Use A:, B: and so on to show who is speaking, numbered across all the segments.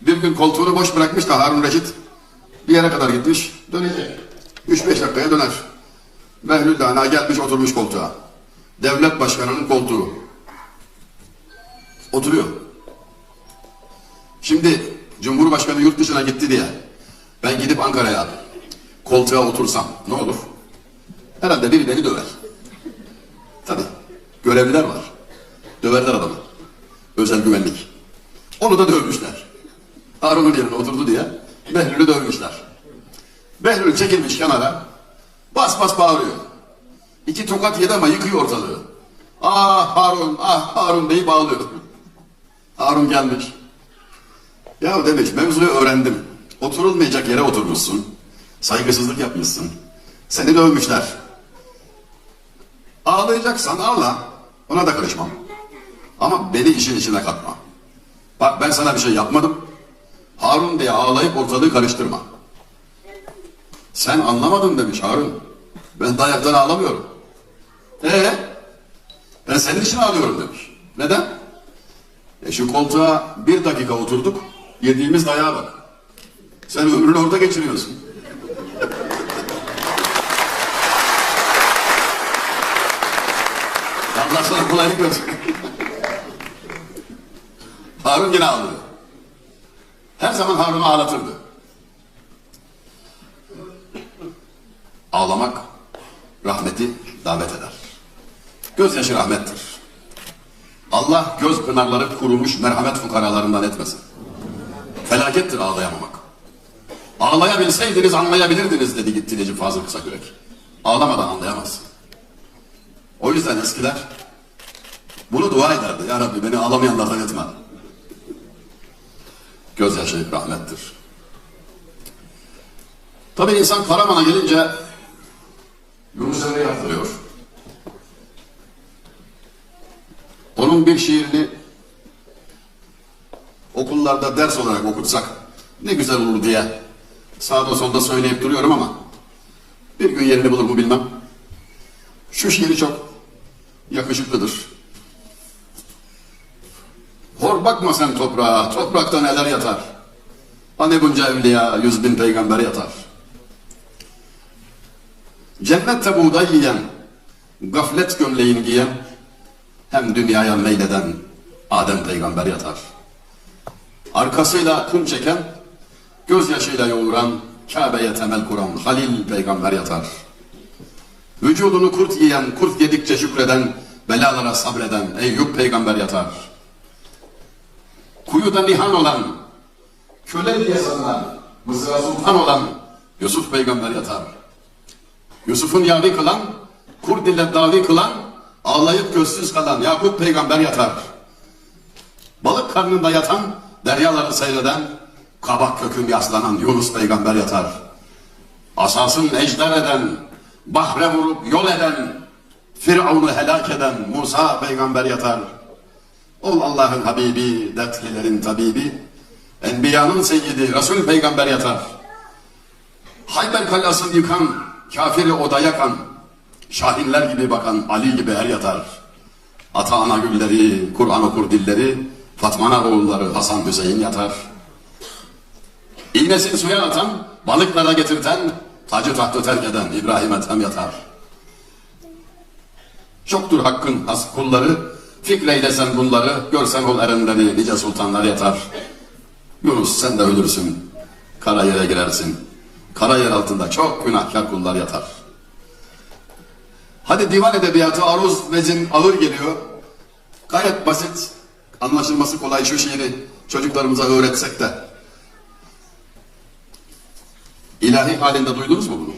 A: Bir gün koltuğunu boş bırakmış da Harun Reşit bir yere kadar gitmiş, dönecek. 3-5 dakikaya döner. Behlül Dana gelmiş oturmuş koltuğa. Devlet başkanının koltuğu. Oturuyor. Şimdi Cumhurbaşkanı yurt dışına gitti diye ben gidip Ankara'ya koltuğa otursam ne olur? Herhalde biri beni döver. Tabii. Görevliler var. Döverler adamı. Özel güvenlik. Onu da dövmüşler. Harun'un yerine oturdu diye Behlül'ü dövmüşler. Behlül çekilmiş kenara. Bas bas bağırıyor. İki tokat yedi ama yıkıyor ortalığı. Ah Harun, ah Harun deyip ağlıyor. Harun gelmiş. Ya demiş mevzuyu öğrendim. Oturulmayacak yere oturmuşsun. Saygısızlık yapmışsın. Seni dövmüşler. Ağlayacaksan ağla. Ona da karışmam. Ama beni işin içine katma. Bak ben sana bir şey yapmadım. Harun diye ağlayıp ortalığı karıştırma. Sen anlamadın demiş Harun. Ben dayaktan ağlamıyorum. Ee, ben senin için ağlıyorum demiş. Neden? E şu koltuğa bir dakika oturduk, yediğimiz dayağa bak. Sen ömrünü orada geçiriyorsun. Allah sana kolaylık versin. Harun yine ağlıyor. Her zaman Harun'u ağlatırdı. Ağlamak rahmeti davet eder. Gözyaşı rahmettir. Allah göz pınarları kurumuş merhamet fukaralarından etmesin. Felakettir ağlayamamak. Ağlayabilseydiniz anlayabilirdiniz dedi gitti Necip Fazıl Kısakürek. Ağlamadan anlayamazsın. O yüzden eskiler bunu dua ederdi. Ya Rabbi beni ağlamayanlardan etme. Gözyaşı rahmettir. Tabii insan Karaman'a gelince Yunus Emre yaptırıyor. Onun bir şiirini okullarda ders olarak okutsak ne güzel olur diye sağda solda söyleyip duruyorum ama bir gün yerini bulur mu bilmem. Şu şiiri çok yakışıklıdır. Hor bakma sen toprağa, toprakta neler yatar. Hani bunca evliya, yüz bin peygamber yatar. Cennette buğday yiyen, gaflet gömleğini giyen, hem dünyaya meyleden Adem peygamber yatar. Arkasıyla kum çeken, gözyaşıyla yoğuran, Kabe'ye temel kuran Halil peygamber yatar. Vücudunu kurt yiyen, kurt yedikçe şükreden, belalara sabreden Eyüp peygamber yatar. Kuyuda nihan olan, köle diye sanılan, Mısır'a sultan olan Yusuf peygamber yatar. Yusuf'un yavi kılan, Kurd ile davi kılan, ağlayıp gözsüz kalan Yakup peygamber yatar. Balık karnında yatan, deryaları seyreden, kabak köküm yaslanan Yunus peygamber yatar. Asasın ejder eden, bahre vurup yol eden, Firavun'u helak eden Musa peygamber yatar. Ol Allah'ın Habibi, dertlilerin tabibi, Enbiyanın seyyidi, Resul peygamber yatar. Hayber kalasını yıkan, kafiri oda yakan, şahinler gibi bakan Ali gibi er yatar. Ata ana gülleri, Kur'an okur dilleri, Fatmana oğulları Hasan Hüseyin yatar. İğnesini suya atan, balıklara getirten, tacı tahtı terk eden İbrahim Ethem yatar. Çoktur hakkın has kulları, fikreylesen bunları, görsen ol erenleri, nice sultanlar yatar. Yunus sen de ölürsün, kara yere girersin. Kara yer altında çok günahkar kullar yatar. Hadi divan edebiyatı aruz vezin ağır geliyor. Gayet basit, anlaşılması kolay şu şiiri çocuklarımıza öğretsek de. İlahi halinde duydunuz mu bunu?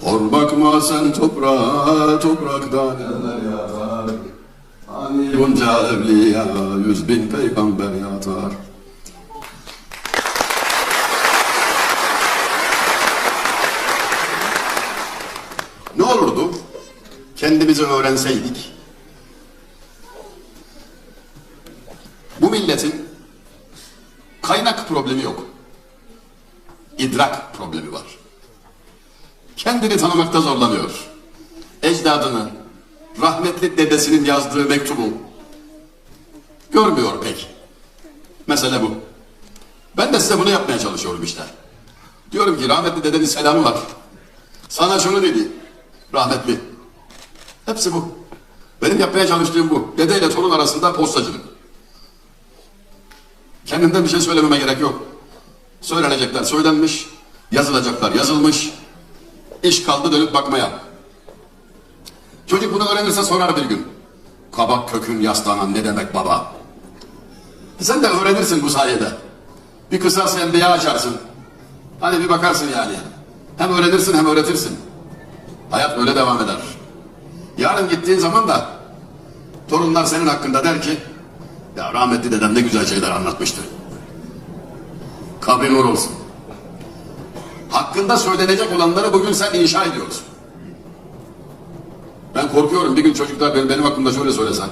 A: Hor bakma sen toprağa, toprakta neler yatar. Hani bunca evliya, yüz bin peygamber yatar. Ne olurdu? Kendimizi öğrenseydik. Bu milletin kaynak problemi yok. İdrak problemi var. Kendini tanımakta zorlanıyor. Ecdadını, rahmetli dedesinin yazdığı mektubu görmüyor pek. Mesele bu. Ben de size bunu yapmaya çalışıyorum işte. Diyorum ki rahmetli dedenin selamı var. Sana şunu dedi. Rahmetli. Hepsi bu. Benim yapmaya çalıştığım bu. Dede ile torun arasında postacılık. Kendimden bir şey söylememe gerek yok. Söylenecekler söylenmiş, yazılacaklar yazılmış. İş kaldı dönüp bakmaya. Çocuk bunu öğrenirse sorar bir gün. Kabak kökün yaslanan ne demek baba? Sen de öğrenirsin bu sayede. Bir kısas enbiya açarsın. Hani bir bakarsın yani. Hem öğrenirsin hem öğretirsin. Hayat böyle devam eder. Yarın gittiğin zaman da torunlar senin hakkında der ki ya rahmetli dedem ne güzel şeyler anlatmıştı. Kabrin nur olsun. Hakkında söylenecek olanları bugün sen inşa ediyorsun. Korkuyorum bir gün çocuklar benim, benim hakkımda şöyle söylesen.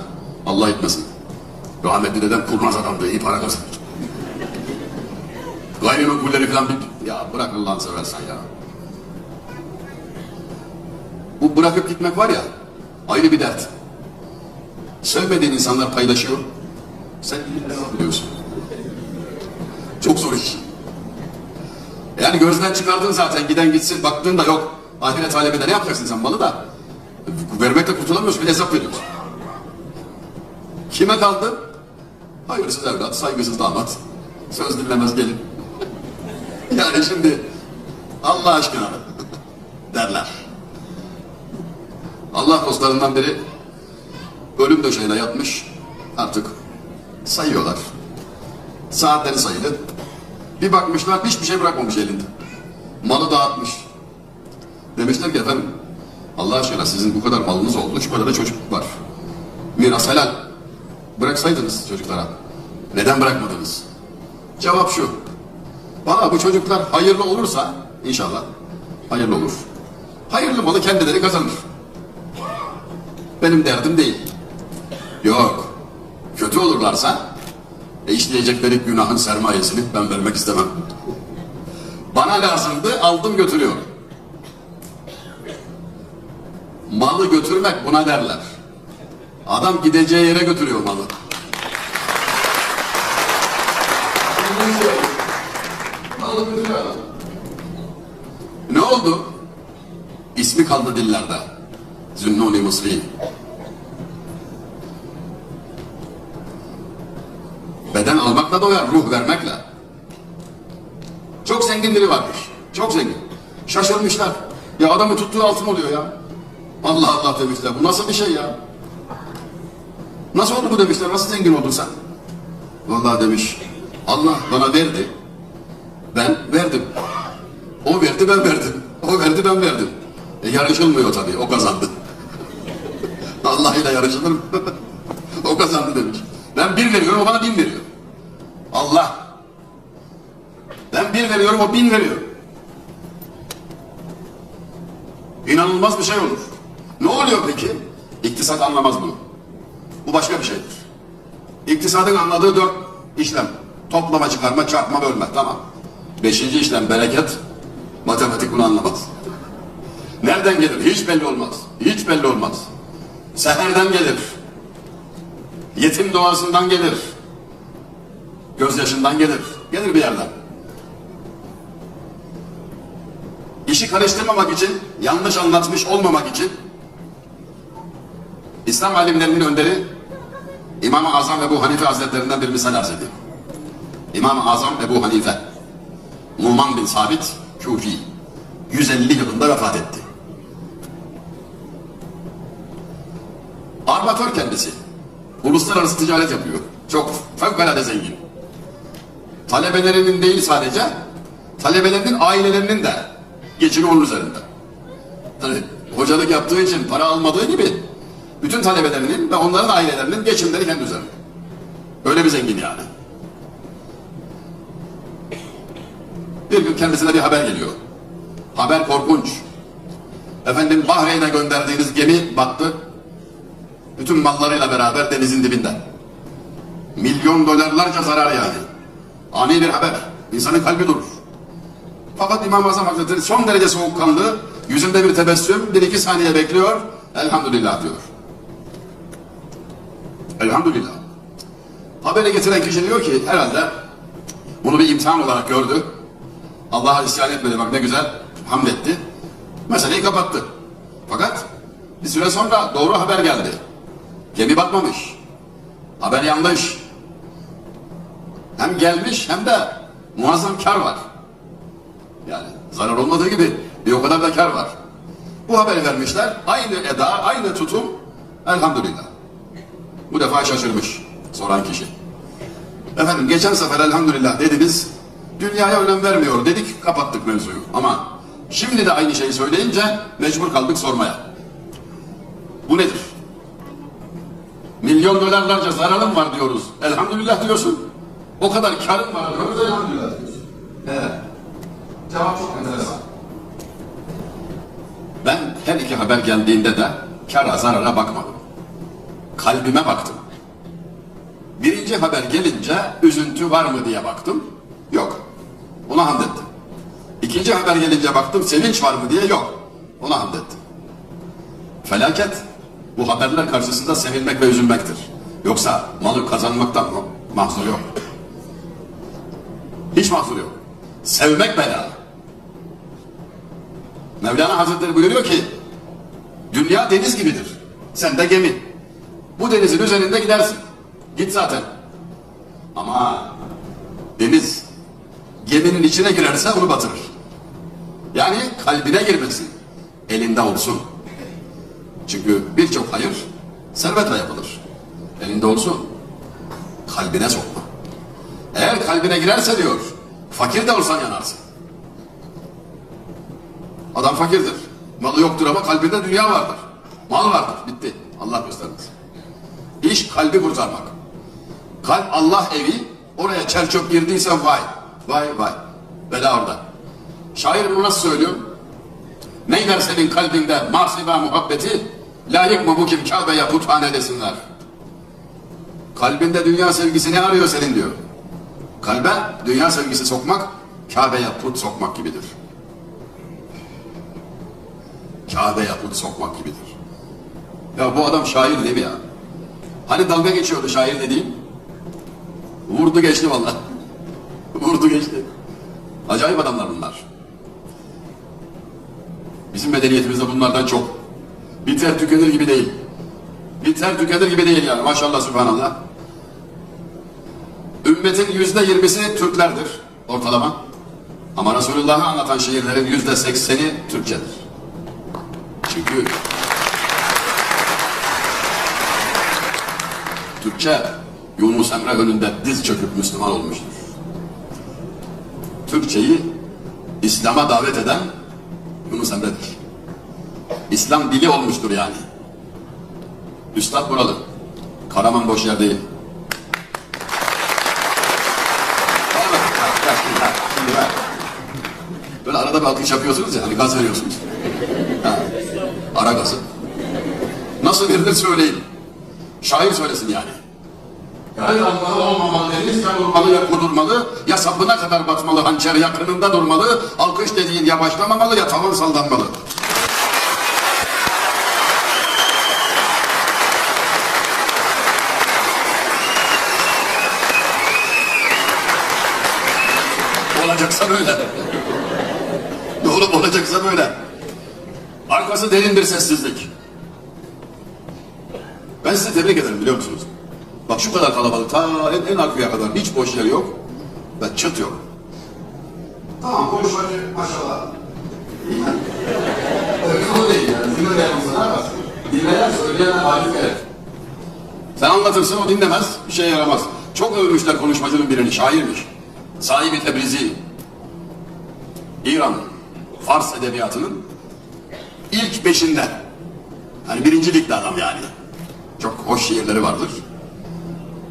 A: Allah etmesin. Rahmetli dedem kurnaz adamdı, iyi para kazanır. Gayrimenkulleri falan bir... Ya bırak Allah'ını seversen ya. Bu bırakıp gitmek var ya, ayrı bir dert. Sevmediğin insanlar paylaşıyor. Sen ne biliyorsun? Çok zor iş. Yani gözden çıkardın zaten giden gitsin baktığın da yok. Ahiret aleminde ne yapacaksın sen malı da? Vermekle kurtulamıyorsun bir hesap veriyorsun. Kime kaldı? Hayırsız evlat, saygısız damat. Söz dinlemez gelin. yani şimdi Allah aşkına derler. Allah dostlarından biri ölüm döşeğine yatmış. Artık sayıyorlar. Saatleri sayılı. Bir bakmışlar hiçbir şey bırakmamış elinde. Malı dağıtmış. Demişler ki efendim Allah aşkına sizin bu kadar malınız oldu. Şu kadar da çocuk var. Miras helal. Bıraksaydınız çocuklara. Neden bırakmadınız? Cevap şu. Bana bu çocuklar hayırlı olursa inşallah hayırlı olur. Hayırlı malı kendileri kazanır. Benim derdim değil. Yok. Kötü olurlarsa e işleyecekleri günahın sermayesini ben vermek istemem. Bana lazımdı aldım götürüyorum. Malı götürmek buna derler. Adam gideceği yere götürüyor malı. Malı götürüyor adam. Ne oldu? İsmi kaldı dillerde. Zünnuni Mısri. Beden almakla doyar, ruh vermekle. Çok zengin biri varmış. Çok zengin. Şaşırmışlar. Ya adamı tuttuğu altın oluyor ya. Allah Allah demişler. Bu nasıl bir şey ya? Nasıl oldu bu demişler. Nasıl zengin oldun sen? Vallahi demiş. Allah bana verdi. Ben verdim. O verdi ben verdim. O verdi ben verdim. E, yarışılmıyor tabii. O kazandı. Allah ile yarışılır mı? o kazandı demiş. Ben bir veriyorum o bana bin veriyor. Allah. Ben bir veriyorum o bin veriyor. İnanılmaz bir şey olur. Oluyor peki? İktisat anlamaz bunu. Bu başka bir şeydir. İktisadın anladığı dört işlem. Toplama, çıkarma, çarpma, bölme. Tamam. Beşinci işlem bereket. Matematik bunu anlamaz. Nereden gelir? Hiç belli olmaz. Hiç belli olmaz. Seherden gelir. Yetim doğasından gelir. Gözyaşından gelir. Gelir bir yerden. İşi karıştırmamak için, yanlış anlatmış olmamak için İslam alimlerinin önderi İmam-ı Azam Ebu Hanife Hazretlerinden bir misal arz edeyim. İmam-ı Azam Ebu Hanife Numan bin Sabit Kufi 150 yılında vefat etti. Armatör kendisi. Uluslararası ticaret yapıyor. Çok fevkalade zengin. Talebelerinin değil sadece, talebelerinin ailelerinin de geçimi onun üzerinde. Tabii hocalık yaptığı için para almadığı gibi bütün talebelerinin ve onların ailelerinin geçimleri kendi üzerinde. Öyle bir zengin yani. Bir gün kendisine bir haber geliyor. Haber korkunç. Efendim Bahreyn'e gönderdiğiniz gemi battı. Bütün mallarıyla beraber denizin dibinde. Milyon dolarlarca zarar yani. Ani bir haber. İnsanın kalbi durur. Fakat İmam-ı Azam Hazretleri son derece soğukkanlı, yüzünde bir tebessüm, bir iki saniye bekliyor. Elhamdülillah diyor. Elhamdülillah. Haberi getiren kişi diyor ki herhalde bunu bir imtihan olarak gördü. Allah'a isyan etmedi bak ne güzel hamd etti. Meseleyi kapattı. Fakat bir süre sonra doğru haber geldi. Gemi batmamış. Haber yanlış. Hem gelmiş hem de muazzam kar var. Yani zarar olmadığı gibi bir o kadar da kar var. Bu haberi vermişler. Aynı eda, aynı tutum. Elhamdülillah. Defa şaşırmış soran kişi. Efendim geçen sefer elhamdülillah dediniz. Dünyaya önem vermiyor dedik kapattık mevzuyu. Ama şimdi de aynı şeyi söyleyince mecbur kaldık sormaya. Bu nedir? Milyon dolarlarca zararım var diyoruz. Elhamdülillah diyorsun. O kadar karım var diyoruz. Elhamdülillah diyorsun. Evet. Cevap çok enteresan. Ben her iki haber geldiğinde de kara zarara bakmadım. Kalbime baktım. Birinci haber gelince üzüntü var mı diye baktım. Yok. Ona hamd ettim. İkinci haber gelince baktım sevinç var mı diye yok. Ona hamd ettim. Felaket bu haberler karşısında sevinmek ve üzülmektir. Yoksa malı kazanmaktan mı? Mahzur yok. Hiç mahzur yok. Sevmek bela. Mevlana Hazretleri buyuruyor ki dünya deniz gibidir. Sen de gemi. Bu denizin üzerinde gidersin. Git zaten. Ama deniz geminin içine girerse onu batırır. Yani kalbine girmesin. Elinde olsun. Çünkü birçok hayır servetle yapılır. Elinde olsun. Kalbine sokma. Eğer kalbine girerse diyor, fakir de olsan yanarsın. Adam fakirdir. Malı yoktur ama kalbinde dünya vardır. Mal vardır. Bitti. Allah göstermesin. İş kalbi kurtarmak. Kalp Allah evi. Oraya çer çöp girdiyse vay. Vay vay. Bela orada. Şair bunu nasıl söylüyor? Neyler senin kalbinde masiba muhabbeti? Layık mı bu kim Kabe'ye puthane desinler. Kalbinde dünya sevgisi ne arıyor senin diyor. Kalbe dünya sevgisi sokmak, Kabe'ye put sokmak gibidir. Kabe'ye put sokmak gibidir. Ya bu adam şair değil mi ya? Hani dalga geçiyordu şair dediğim? Vurdu geçti vallahi. Vurdu geçti. Acayip adamlar bunlar. Bizim medeniyetimizde bunlardan çok. Biter tükenir gibi değil. Biter tükenir gibi değil yani maşallah subhanallah. Ümmetin yüzde yirmisi Türklerdir ortalama. Ama Resulullah'ı anlatan şehirlerin yüzde sekseni Türkçedir. Çünkü Türkçe Yunus Emre önünde diz çöküp Müslüman olmuştur. Türkçeyi İslam'a davet eden Yunus Emre'dir. İslam dili olmuştur yani. Üstad buralı. Karaman boş yer değil. Böyle arada bir alkış yapıyorsunuz ya, hani gaz veriyorsunuz. Ha, ara gazı. Nasıl verilir söyleyin. Şair söylesin yani. Ya Allah'ı olmamalı, deniz ya durmalı ya kudurmalı, ya sapına kadar batmalı, hançer yakınında durmalı, alkış dediğin ya başlamamalı ya tavan sallanmalı. Olacaksa böyle. Doğru olacaksa böyle. Arkası derin bir sessizlik. Ben sizi tebrik ederim biliyor musunuz? Bak şu kadar kalabalık ta en, en arkaya kadar hiç boş yer yok ve çıt yok. Tamam konuşmacı maşallah. Konu değil yani. Dinlemeyen insanlar var. Dinleyen söyleyen gerek. Sen anlatırsın o dinlemez bir şeye yaramaz. Çok övmüşler konuşmacının birini şairmiş. Sahibi Tebrizi. İran Fars edebiyatının ilk beşinden. Hani birinci ligde adam yani. Çok hoş şiirleri vardır.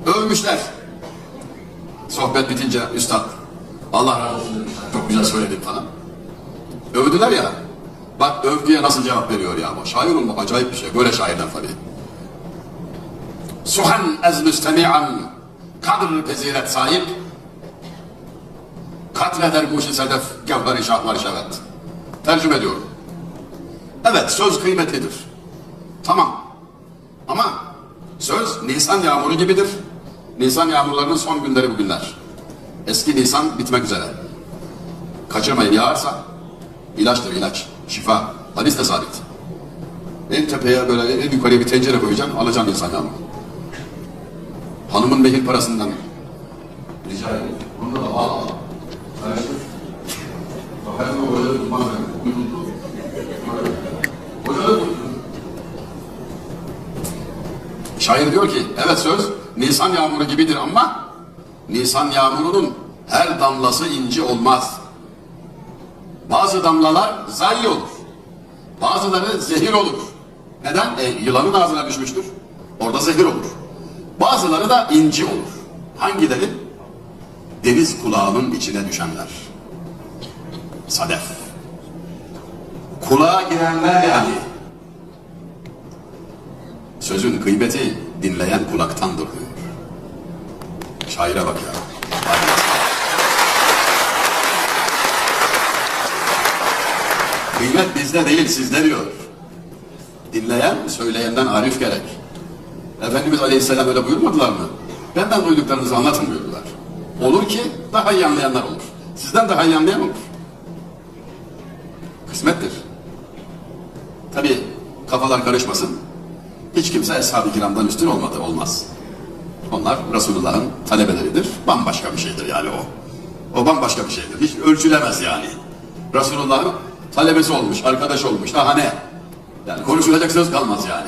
A: Övmüşler. Sohbet bitince üstad Allah razı olsun. Çok güzel söyledin falan. Övdüler ya. Bak övgüye nasıl cevap veriyor ya. Bu şair olmak acayip bir şey. Böyle şairden tabii. Suhan ez müstemi'an kadr peziret sahip katleder guşi sedef gevheri şevet. Tercüme ediyorum. Evet söz kıymetlidir. Tamam. Ama söz Nisan yağmuru gibidir. Nisan yağmurlarının son günleri bugünler. Eski Nisan bitmek üzere. Kaçırmayın yağarsa ilaçtır ilaç, şifa. Hadis de sabit. En tepeye böyle en yukarıya bir tencere koyacaksın, alacaksın Nisan yağmuru. Hanımın mehir parasından rica ederim. Bunu da al. al. Karıştır. Bak her zaman böyle tutmaz beni. Hocalık tuttu. Şair diyor ki, evet söz Nisan yağmuru gibidir ama Nisan yağmurunun her damlası inci olmaz. Bazı damlalar zayi olur. Bazıları zehir olur. Neden? E, yılanın ağzına düşmüştür. Orada zehir olur. Bazıları da inci olur. Hangileri? Deniz kulağının içine düşenler. Sadef. Kulağa girenler yani. Sözün kıymeti dinleyen kulaktandır diyor. Şaire bak ya. Kıymet bizde değil sizde diyor. Dinleyen söyleyenden arif gerek. Efendimiz Aleyhisselam öyle buyurmadılar mı? Benden duyduklarınızı anlatın buyurdular. Olur ki daha iyi anlayanlar olur. Sizden daha iyi anlayan olur. Kısmettir. Tabi kafalar karışmasın. Hiç kimse Eshab-ı Kiram'dan üstün olmadı, olmaz. Onlar Resulullah'ın talebeleridir. Bambaşka bir şeydir yani o. O bambaşka bir şeydir. Hiç ölçülemez yani. Resulullah'ın talebesi olmuş, arkadaş olmuş. Daha ne? Yani konuşulacak söz kalmaz yani.